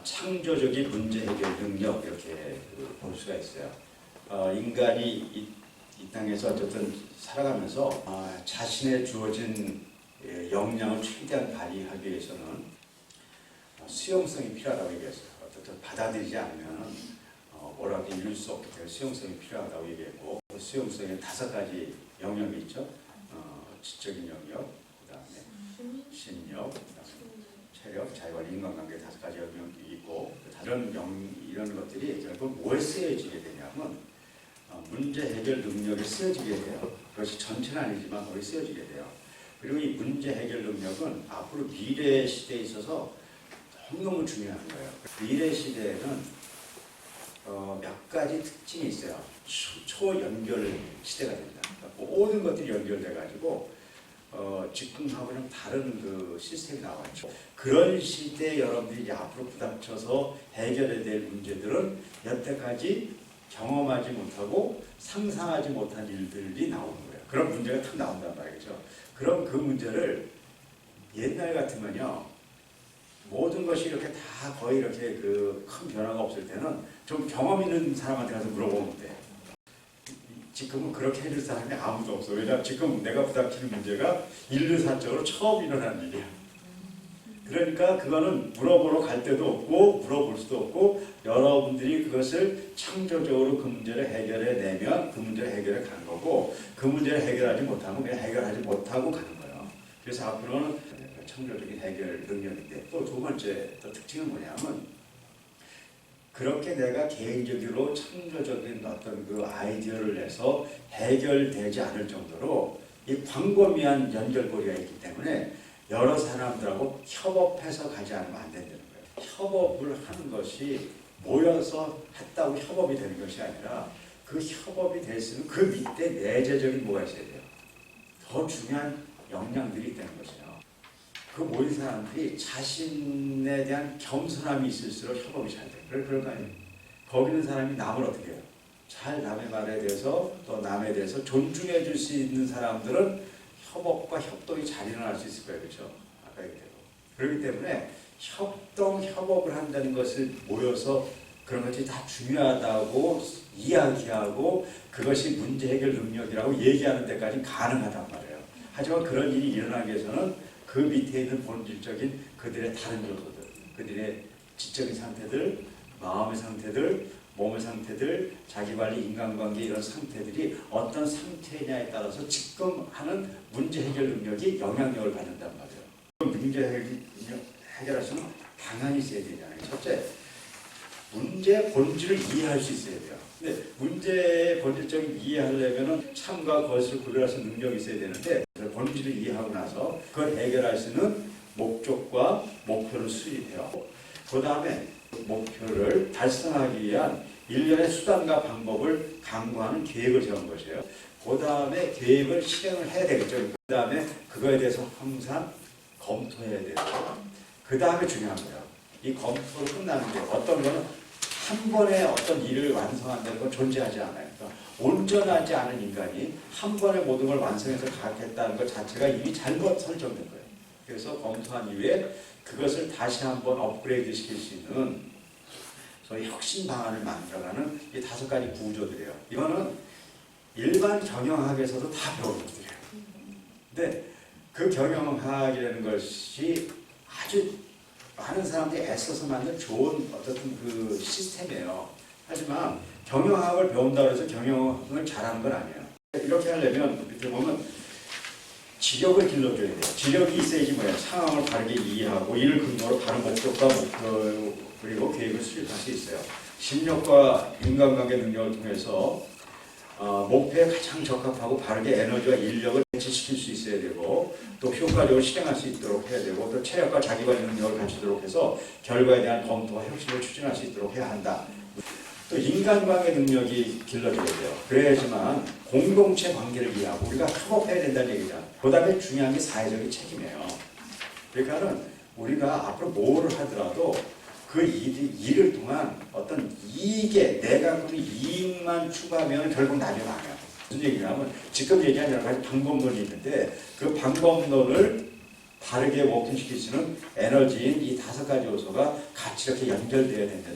어, 창조적인 문제 해결 능력 이렇게 그볼 수가 있어요. 어, 인간이 이, 이 땅에서 어쨌든 살아가면서 아, 자신의 주어진 예, 역량을 최대한 발휘하기 위해서는 어, 수용성이 필요하다고 얘기했어요. 어쨌든 받아들이지 않으면 어, 뭐라고 이룰 수 없기 때문에 수용성이 필요하다고 얘기했고 그 수용성에 다섯 가지 영역이 있죠. 어, 지적인 영역, 그 다음에 신력, 그다음에 체력, 자유관리, 인간관계 다섯 가지 영역이 있고 다른 영 이런 것들이 결국 뭐에 쓰여지게 되냐면 어, 문제 해결 능력에 쓰여지게 돼요. 그것이 전체는 아니지만 거기 쓰여지게 돼요. 그리고 이 문제 해결 능력은 앞으로 미래 시대에 있어서 너무너무 중요한 거예요. 미래 시대에는 어, 몇 가지 특징이 있어요. 초, 초연결 시대가 된다. 그러니까 모든 것들이 연결돼가지고 어, 지금하고는 다른 그 시스템이 나왔죠. 그런 시대에 여러분들이 앞으로 부닥쳐서 해결해야 될 문제들은 여태까지 경험하지 못하고 상상하지 못한 일들이 나오는 거예요. 그런 문제가 탁 나온단 말이죠. 그럼 그 문제를 옛날 같으면요. 모든 것이 이렇게 다 거의 이렇게 그 큰 변화가 없을 때는 좀 경험 있는 사람한테 가서 물어보면 돼. 지금은 그렇게 해줄 사람이 아무도 없어. 왜냐하면 지금 내가 부닥치는 문제가 인류 사적으로 처음 일어난 일이야. 그러니까 그거는 물어보러 갈 데도 없고 물어볼 수도 없고 여러분들이 그것을 창조적으로 그 문제를 해결해 내면 그 문제를 해결해 가는 거고 그 문제를 해결하지 못하면 그냥 해결하지 못하고 가는 거예요. 그래서 앞으로는 창조적인 해결 능력인데 또 두 번째 또 특징은 뭐냐면 그렇게 내가 개인적으로 창조적인 어떤 그 아이디어를 내서 해결되지 않을 정도로 이 광범위한 연결고리가 있기 때문에 여러 사람들하고 협업해서 가지 않으면 안 된다는 거예요. 협업을 하는 것이 모여서 했다고 협업이 되는 것이 아니라 그 협업이 있는 그 밑에 내재적인 뭐가 있어야 돼요. 더 중요한 역량들이 있다는 것이에요. 그 모인 사람들이 자신에 대한 겸손함이 있을수록 협업이 잘 돼요. 그런 거 아니에요. 거기 있는 사람이 남을 어떻게 해요? 잘 남의 말에 대해서 또 남에 대해서 존중해 줄 수 있는 사람들은 협업과 협동이 잘 일어날 수 있을 거예요. 그렇죠? 아까 얘기대로. 그렇기 때문에 협동, 협업을 한다는 것을 모여서 그런 것이 다 중요하다고 이야기하고 그것이 문제 해결 능력이라고 얘기하는 데까지 가능하단 말이에요. 하지만 그런 일이 일어나기 위해서는 그 밑에 있는 본질적인 그들의 다른 요소들, 그들의 지적인 상태들, 마음의 상태들, 몸의 상태들, 자기관리, 인간관계 이런 상태들이 어떤 상태냐에 따라서 지금 하는 문제 해결 능력이 영향력을 받는단 말이에요. 그 문제 해결, 해결할 수는 방안이 있어야 되잖아요. 첫째, 문제의 본질을 이해할 수 있어야 돼요. 근데 문제의 본질적인 이해하려면은 참과 것을 구별할 수 있는 능력이 있어야 되는데 그 본질을 이해하고 나서 그걸 해결할 수 있는 목적과 목표를 수립해요. 그 다음에 목표를 달성하기 위한 일련의 수단과 방법을 강구하는 계획을 세운 것이에요. 그 다음에 계획을 실행을 해야 되겠죠. 그 다음에 그거에 대해서 항상 검토해야 되고, 그 다음에 거예요. 이 검토를 끝나는 게 어떤 거는 한 번에 어떤 일을 완성한다는 건 존재하지 않아요. 그러니까 온전하지 않은 인간이 한 번에 모든 걸 완성해서 가겠다는 것 자체가 이미 잘못 설정된 거예요. 그래서 검토한 이후에 그것을 다시 한번 업그레이드 시킬 수 있는 소위 혁신 방안을 만들어가는 이 다섯 가지 구조들이에요. 이거는 일반 경영학에서도 다 배우는 것들이에요. 근데 그 경영학이라는 것이 아주 많은 사람들이 애써서 만든 좋은 어떤 그 시스템이에요. 하지만 경영학을 배운다고 해서 경영을 잘하는 건 아니에요. 이렇게 하려면 밑에 보면 지력을 길러줘야 돼요. 지력이 있어야지 뭐야 상황을 바르게 이해하고 이를 근거로 바른 목적과 목표 그리고 계획을 수립할 수 있어요. 심력과 인간관계 능력을 통해서 어, 목표에 가장 적합하고 바르게 에너지와 인력을 배치시킬 수 있어야 되고 또 효과적으로 실행할 수 있도록 해야 되고 또 체력과 자기관리 능력을 갖추도록 해서 결과에 대한 검토와 혁신을 추진할 수 있도록 해야 한다. 또 인간관계 능력이 길러져야 돼요. 그래야지만 공동체 관계를 이해하고 우리가 협업해야 된다는 얘기잖아. 그 다음에 중요한 게 사회적인 책임이에요. 그러니까는 우리가 앞으로 뭐를 하더라도 그 일, 일을 통한 어떤 이익에 내가 그 이익만 추구하면 결국 나중에 망해요. 무슨 얘기냐면 지금 얘기한 여러 가지 방법론이 있는데 그 방법론을 바르게 워킹시킬 수 있는 에너지인 이 다섯 가지 요소가 같이 이렇게 연결되어야 된다.